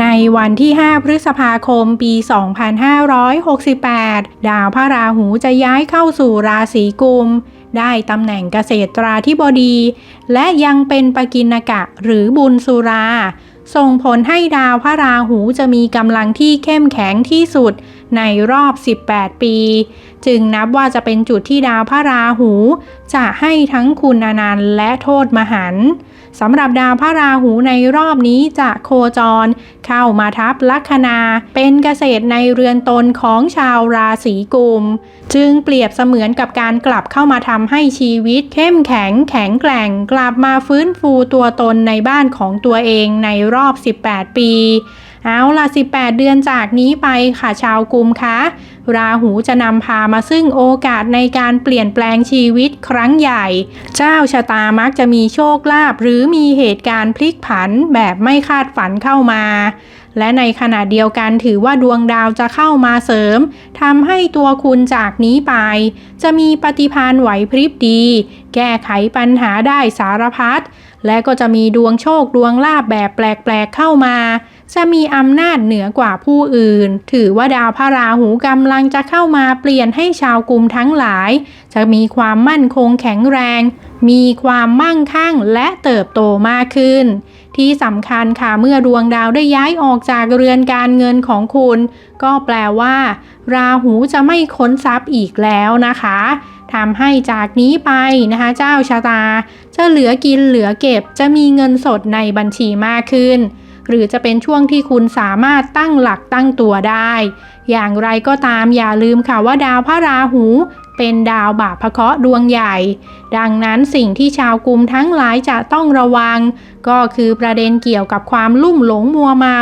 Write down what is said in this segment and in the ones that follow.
ในวันที่ 5 พฤษภาคม ปี 2568 ดาวพระราหูจะย้ายเข้าสู่ราศีกุม ได้ตำแหน่งเกษตราธิบดี และยังเป็นปกินกะหรือบุญสุรา ส่งผลให้ดาวพระราหูจะมีกำลังที่เข้มแข็งที่สุด ในรอบ 18 ปี จึงนับว่าจะเป็นจุดที่ดาวพระราหู จะให้ทั้งคุณอนันต์และโทษมหันต์สำหรับดาวพระราหูในรอบนี้จะโคจร เข้ามาทับลัคนา เป็นเกษตรในเรือนตนของชาวราศีกุม จึงเปรียบเสมือนกับการกลับเข้ามาทำให้ชีวิตเข้มแข็งแข็งแกร่ง กลับมาฟื้นฟูตัวตนในบ้านของตัวเองในรอบ 18 ปี เอาละ18 เดือนจากนี้ไปค่ะชาวกุมคะราหูจะนำพามาซึ่งโอกาสในการเปลี่ยนแปลงชีวิตครั้งใหญ่ เจ้าชะตามักจะมีโชคลาภหรือมีเหตุการณ์พลิกผันแบบไม่คาดฝันเข้ามา และในขณะเดียวกันถือว่าดวงดาวจะเข้ามาเสริมทำให้ตัวคุณจากนี้ไป จะมีปฏิภาณไหวพริบดี แก้ไขปัญหาได้สารพัดและก็จะมีดวงโชคดวงลาบแบบแปลกๆเข้ามา จะมีอำนาจเหนือกว่าผู้อื่น ถือว่าดาวพระราหูกำลังจะเข้ามาเปลี่ยนให้ชาวกลุ่มทั้งหลาย จะมีความมั่นคงแข็งแรง มีความมั่งคั่งและเติบโตมากขึ้น ที่สำคัญค่ะเมื่อดวงดาวได้ย้ายออกจากเรือนการเงินของคุณ ก็แปลว่า ราหูจะไม่ค้นทรัพย์อีกแล้วนะคะทำให้จากนี้ไปนะคะเจ้าชะตา จะเหลือกินเหลือเก็บจะมีเงินสดในบัญชีมากขึ้น หรือจะเป็นช่วงที่คุณสามารถตั้งหลักตั้งตัวได้ อย่างไรก็ตามอย่าลืมค่ะว่าดาวพระราหูเป็นดาวบาปพระเคราะห์ดวงใหญ่ดังนั้นสิ่งที่ชาวกลุ่มทั้งหลายจะต้องระวัง ก็คือประเด็นเกี่ยวกับความลุ่มหลงมัวเมา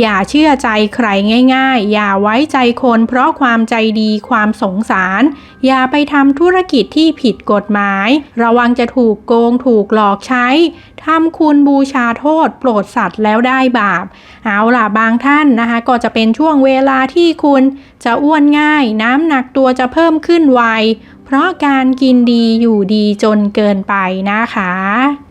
อย่าเชื่อใจใครง่าย ๆ อย่าไว้ใจคนเพราะความใจดีความสงสาร อย่าไปทำธุรกิจที่ผิดกฎหมาย ระวังจะถูกโกงถูกหลอกใช้ทำคุณบูชาโทษ โปรดสัตว์แล้วได้บาป เอาล่ะบางท่านนะคะ ก็จะเป็นช่วงเวลาที่คุณจะอ้วนง่าย น้ำหนักตัวจะเพิ่มขึ้นไว เพราะการกินดีอยู่ดีจนเกินไปนะคะ